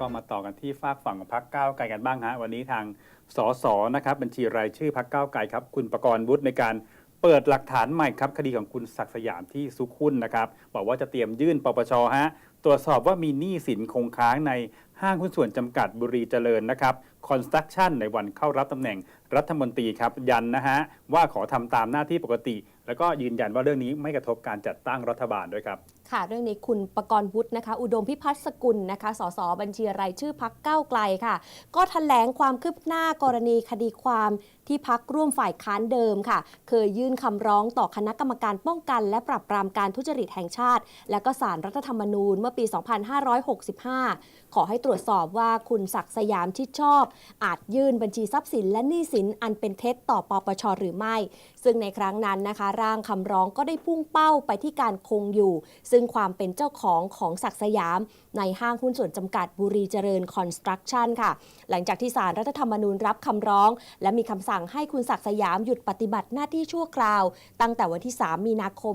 ก็มาต่อกันที่ฝากฝั่งของพรรคก้าวไกลกันบ้างฮะวันนี้ทางสสนะครับบัญชีรายชื่อพรรคก้าวไกลครับคุณประกรณ์วุฒิในการเปิดหลักฐานใหม่ครับคดีของคุณศักดิ์สยามที่ซุกหุ้นนะครับบอกว่าจะเตรียมยื่นปปชฮะ ตรวจสอบว่ามีหนี้สินคงค้างในห้างหุ้นส่วนจำกัดบุรีเจริญนะครับคอนสตรักชั่นในวันเข้ารับตำแหน่งรัฐมนตรีครับ ยันนะฮะ ว่าขอทำตามหน้าที่ปกติ แล้วก็ยืนยันว่าเรื่องนี้ไม่กระทบการจัดตั้งรัฐบาลด้วยครับ ค่ะ เรื่องนี้คุณประกรณ์วุฒินะคะ อุดมพิพัฒน์สกุลนะคะสสบัญชีรายชื่อพักก้าวไกลค่ะ ก็แถลงความคืบหน้ากรณีคดีความที่พักร่วมฝ่ายค้านเดิมค่ะ เคยยื่นคำร้องต่อคณะกรรมการป้องกัน และปรับปรามการทุจริตแห่งชาติ และก็สารรัฐธรรมนูญเมื่อปี 2565 ขอให้ตรวจสอบว่าคุณศักดิ์สยามชิดชอบ อาจยื่นบัญชีทรัพย์สินและหนี้สินอันเป็นเท็จต่อปปชหรือไม่ ซึ่งในครั้งนั้นนะคะ ร่างคำร้องก็ได้พุ่งเป้าไปที่การคงอยู่ ซึ่งความเป็นเจ้าของของศักดิ์สยาม ในห้างหุ้นส่วนจำกัดบุรีเจริญคอนสตรักชั่นค่ะ หลังจากที่สารรัฐธรรมนูญรับคำร้อง และมีคำสั่งให้คุณศักดิ์สยามหยุดปฏิบัติหน้าที่ชั่วคราว ตั้งแต่วันที่ 3 มีนาคม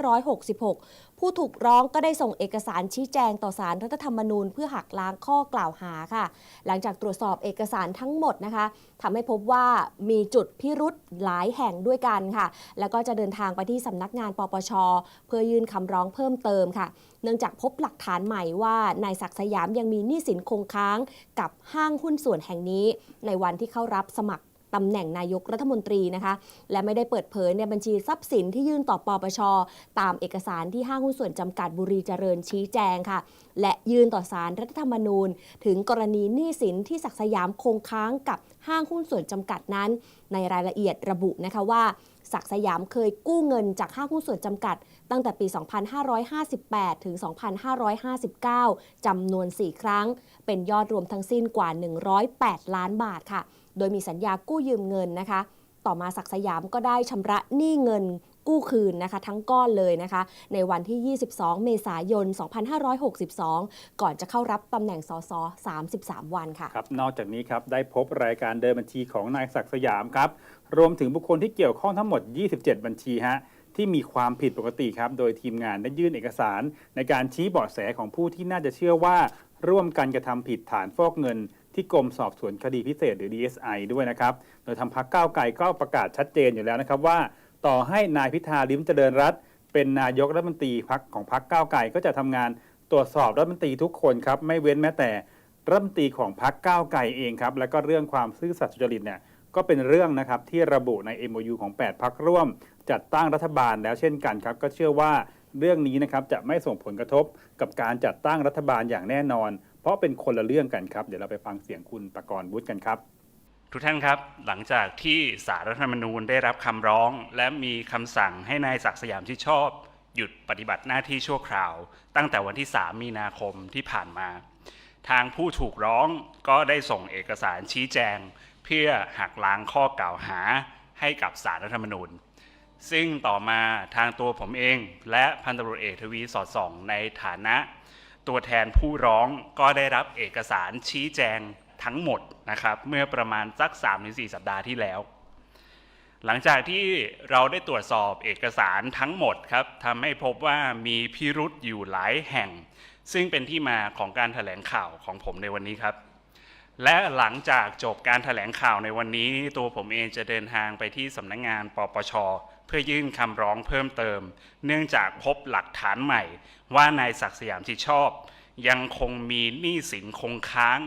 2566 ผู้ถูกร้องก็ได้ส่งเอกสารารชี้แจงต่อสารรัฐธรรมนูญ เพื่อหักล้างข้อกล่าวหาค่ะ หลังจากตรวจสอบเอกสารทั้งหมดนะคะทำให้พบว่ามีจุดพิรุษหลายแห่งด้วยกันค่ะ แล้วก็จะเดินทางไปที่สำนักงานปปช เพื่อยื่นคำร้องเพิ่มเติมค่ะ เนื่องจากพบหลักฐานใหม่ว่านายศักสยามยังมีหนี้สินคงค้างกับห้างหุ้นส่วนแห่งนี้ ในวันที่เข้ารับสมัคร ตำแหน่งนายกรัฐมนตรีนะคะ และไม่ได้เปิดเผยในบัญชีทรัพย์สินที่ยื่นต่อปปช ตามเอกสารที่ห้างหุ้นส่วนจำกัดบุรีเจริญชี้แจงค่ะ และยื่นต่อสารรัฐธรรมนูญ ถึงกรณีหนี้สินที่ศักสยามคงค้างกับห้างหุ้นส่วนจำกัดนั้น ในรายละเอียดระบุนะคะว่าศักสยามเคยกู้เงินจากห้างหุ้นส่วนจำกัด ตั้งแต่ปี 2558 ถึง 2559 จำนวน 4 ครั้ง เป็นยอดรวมทั้งสิ้นกว่า 108 ล้านบาทค่ะโดยมีสัญญากู้ยืมเงินนะคะ ต่อมาศักสยามก็ได้ชำระหนี้เงินกู้คืนนะคะทั้งก้อนเลยนะคะ ในวันที่ 22 เมษายน 2562 ก่อนจะเข้ารับตำแหน่งสส33 วันค่ะครับ นอกจากนี้ครับได้พบรายการเดินบัญชีของนายศักสยามครับ รวมถึงบุคคลที่เกี่ยวข้องทั้งหมด 27 บัญชีฮะที่มีความผิดปกติครับ โดยทีมงานได้ยื่นเอกสาร ในการชี้เบาะแสของผู้ที่น่าจะเชื่อว่า ร่วมกันกระทำผิดฐานฟอกเงินที่กรมสอบสวนคดีพิเศษหรือ DSI ด้วยนะครับ โดยทางพักก้าวไกลก็ประกาศชัดเจนอยู่แล้วนะครับว่า ต่อให้นายพิธาลิ้มเจริญรัตเป็นนายกรัฐมนตรีพักของพักก้าวไกลก็จะทำงานตรวจสอบรัฐมนตรีทุกคนครับไม่เว้นแม้แต่รัฐมนตรีของพรรคก้าวไกลเองครับแล้วก็เรื่องความซื่อสัตย์สุจริตเนี่ยก็เป็นเรื่องนะครับที่ระบุใน MOU ของ 8 พักร่วม จัดตั้งรัฐบาลแล้วเช่นกันครับก็เชื่อว่าเรื่องนี้นะครับจะไม่ส่งผลกระทบกับการจัดตั้งรัฐบาลอย่างแน่นอน เพราะเป็นคนละเรื่องกันครับ เดี๋ยวเราไปฟังเสียงคุณประกรณ์วุฒิกันครับ ทุกท่านครับ หลังจากที่สารรัฐธรรมนูญได้รับคำร้อง และมีคำสั่งให้นายศักดิ์สยามที่ชอบ หยุดปฏิบัติหน้าที่ชั่วคราว ตั้งแต่วันที่ 3 มีนาคมที่ผ่านมา ทางผู้ถูกร้องก็ได้ส่งเอกสารชี้แจง เพื่อหักล้างข้อกล่าวหาให้กับสารรัฐธรรมนูญซึ่งต่อมาทางตัวผมเอง และพันตำรวจเอกทวีสอดส่อง ในฐานะ ตัวแทนผู้ร้องก็ได้รับเอกสารชี้แจงทั้งหมดนะครับ เมื่อประมาณสัก 3-4 สัปดาห์ที่แล้ว หลังจากที่เราได้ตรวจสอบเอกสารทั้งหมดครับทำให้พบว่ามีพิรุษอยู่หลายแห่ง ซึ่งเป็นที่มาของการถแถลงข่าวของผมในวันนี้ครับ และหลังจากจบการถแถลงข่าวในวันนี้ ตัวผมเองจะเดินทางไปที่สำนักงงานปปช พื่อยื่นคำร้องเพิ่มเติม เนื่องจากพบหลักฐานใหม่ ว่านายศักดิ์สยามชิดชอบ ยังคงมีหนี้สินคงค้าง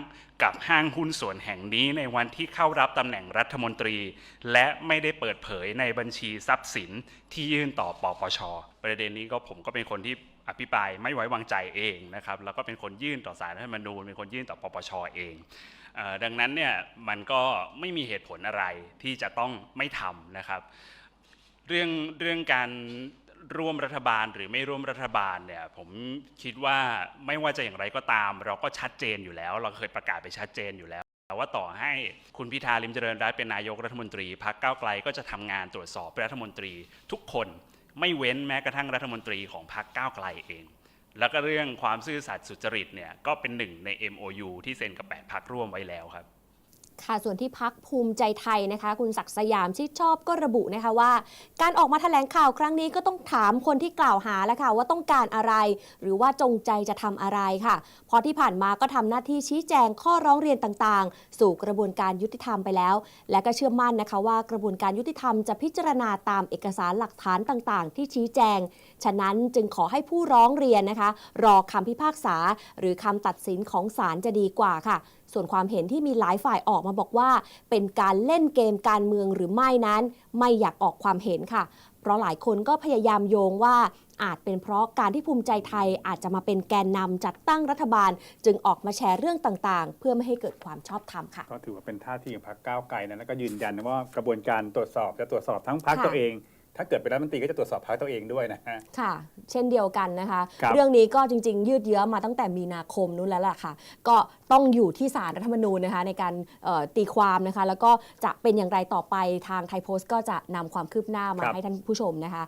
กับห้างหุ้นส่วนแห่งนี้ในวันที่เข้ารับตำแหน่งรัฐมนตรี และไม่ได้เปิดเผยในบัญชีทรัพย์สินที่ยื่นต่อปปช ประเด็นนี้ก็ผมก็เป็นคนที่อภิปรายไม่ไว้วางใจเองนะครับแล้วก็เป็นคนยื่นต่อสารรัฐธรรมนูญเป็นคนยื่นต่อปปชเองเออดังนั้นเนี่ยมันก็ไม่มีเหตุผลอะไรที่จะต้องไม่ทำนะครับ เรื่องเรื่องการร่วมรัฐบาลหรือไม่ร่วมรัฐบาลเนี่ยผมคิดว่าไม่ว่าจะอย่างไรก็ตาม เราก็ชัดเจนอยู่แล้ว เราเคยประกาศไปชัดเจนอยู่แล้วแต่ว่าต่อให้คุณพิธาลิมเจริญรัตน์เป็นนายกรัฐมนตรีพรรคก้าวไกลก็จะทำงานตรวจสอบรัฐมนตรีทุกคนไม่เว้นแม้กระทั่งรัฐมนตรีของพรรคก้าวไกลเอง แล้วก็เรื่องความซื่อสัตย์สุจริตเนี่ยก็เป็นหนึ่งใน MOU ที่เซ็นกับ8พักร่วมไว้แล้วครับ ค่ะส่วนที่พักภูมิใจไทยนะคะ คุณศักดิ์สยามชิดชอบก็ระบุนะคะว่า การออกมาแถลงข่าวครั้งนี้ก็ต้องถามคนที่กล่าวหาแล้วค่ะว่าต้องการอะไร หรือว่าจงใจจะทำอะไรค่ะ เพราะที่ผ่านมาก็ทำหน้าที่ชี้แจงข้อร้องเรียนต่างๆ สู่กระบวนการยุติธรรมไปแล้ว และก็เชื่อมั่นนะคะว่ากระบวนการยุติธรรมจะพิจารณาตามเอกสารหลักฐานต่างๆ ที่ชี้แจง ฉะนั้นจึงขอให้ผู้ร้องเรียนนะคะ รอคำพิพากษา หรือคำตัดสินของศาลจะดีกว่าค่ะ ส่วนความเห็นที่มีหลายฝ่ายออกมาบอกว่า เป็นการเล่นเกมการเมืองหรือไม่นั้น ไม่อยากออกความเห็นค่ะ เพราะหลายคนก็พยายามโยงว่าอาจเป็นเพราะการที่ภูมิใจไทยอาจจะมาเป็นแกนนำจัดตั้งรัฐบาล จึงออกมาแชร์เรื่องต่างๆ เพื่อไม่ให้เกิดความชอบธรรมค่ะ ก็ถือว่าเป็นท่าทีของพรรคก้าวไกลนะแล้วก็ยืนยันว่ากระบวนการตรวจสอบจะตรวจสอบทั้งพรรคตัวเอง ถ้าเกิดเป็นรัฐมนตรีก็จะตรวจสอบพรรคตัวเองด้วยนะฮะ ค่ะ เช่นเดียวกันนะคะ ครับเรื่องนี้ก็จริง ๆ ยืดเยื้อมาตั้งแต่มีนาคมนู้นแล้วล่ะค่ะ ก็ต้องอยู่ที่ศาลรัฐธรรมนูญนะคะในการเอ่อตีความนะคะ แล้วก็จะเป็นอย่างไรต่อไปทางไทยโพสต์ก็จะนำความคืบหน้ามาครับ ให้ท่านผู้ชมนะคะ